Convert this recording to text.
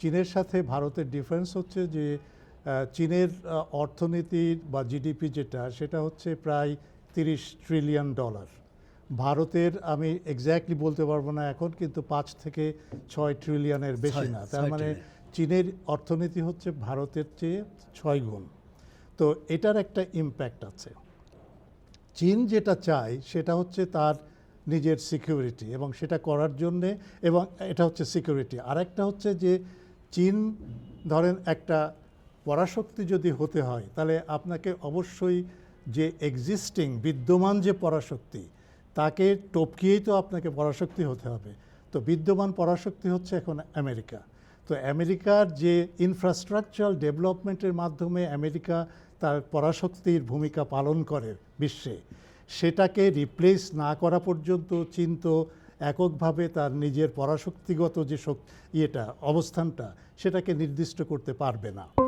চীনের সাথে ভারতের ডিফারেন্স হচ্ছে যে চীনের আহ, অর্থনীতি বা জিডিপি যেটা সেটা হচ্ছে প্রায় তিরিশ ট্রিলিয়ন ডলার ভারতের আমি এক্স্যাক্টলি বলতে পারব না এখন কিন্তু পাঁচ থেকে ছয় ট্রিলিয়নের বেশি না। তার মানে চীনের অর্থনীতি হচ্ছে ভারতের চেয়ে ছয় গুণ। তো এটার একটা ইম্প্যাক্ট আছে। চীন যেটা চায় সেটা হচ্ছে তার নিজের সিকিউরিটি এবং সেটা করার জন্যে এবং এটা হচ্ছে সিকিউরিটি আরেকটা হচ্ছে যে চীন, ধরেন একটা পরাশক্তি যদি হতে হয়, তাহলে আপনাকে অবশ্যই যে এক্সিস্টিং বিদ্যমান যে পরাশক্তি, তাকে টপকিয়েই তো আপনাকে পরাশক্তি হতে হবে। তো বিদ্যমান পরাশক্তি হচ্ছে এখন আমেরিকা। তো আমেরিকার যে ইনফ্রাস্ট্রাকচারাল ডেভেলপমেন্টের মাধ্যমে আমেরিকা তার পরাশক্তির ভূমিকা পালন করে বিশ্বে, সেটাকে রিপ্লেস না করা পর্যন্ত চীন তো এককভাবে তার নিজের পরাশক্তিগত যে শক্তি ইয়েটা অবস্থানটা সেটাকে নির্দিষ্ট করতে পারবে না।